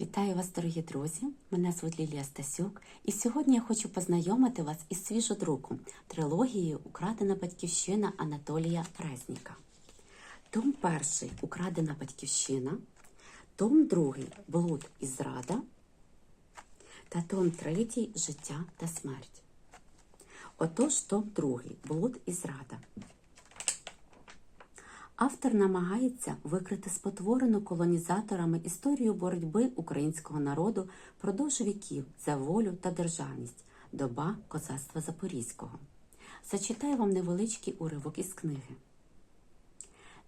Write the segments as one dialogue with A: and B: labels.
A: Вітаю вас, дорогі друзі! Мене звуть Лілія Стасюк, і сьогодні я хочу познайомити вас із свіжодруком трилогією Украдена батьківщина Анатолія Резніка. Том перший Украдена батьківщина, том другий Блуд і зрада та том третій Життя та смерть. Отож, том другий Блуд і зрада. Автор намагається викрити спотворену колонізаторами історію боротьби українського народу продовж віків за волю та державність, доба козацтва Запорізького. Зачитаю вам невеличкий уривок із книги.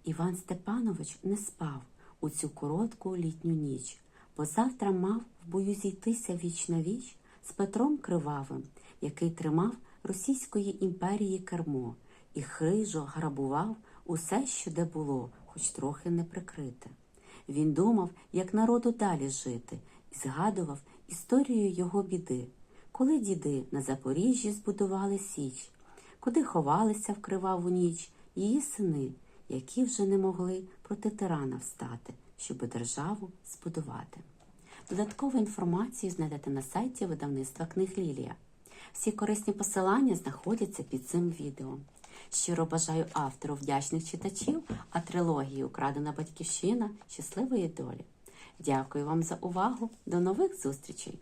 A: Іван Степанович не спав у цю коротку літню ніч, бо завтра мав в бою зійтися віч на віч з Петром Кривавим, який тримав Російської імперії кермо і хижо грабував усе, що де було, хоч трохи не прикрите. Він думав, як народу далі жити, і згадував історію його біди, коли діди на Запоріжжі збудували січ, куди ховалися в криваву ніч її сини, які вже не могли проти тирана встати, щоби державу збудувати. Додаткову інформацію знайдете на сайті видавництва книг Лілія. Всі корисні посилання знаходяться під цим відео. Щиро бажаю автору вдячних читачів, а трилогії Украдена батьківщина щасливої долі. Дякую вам за увагу. До нових зустрічей!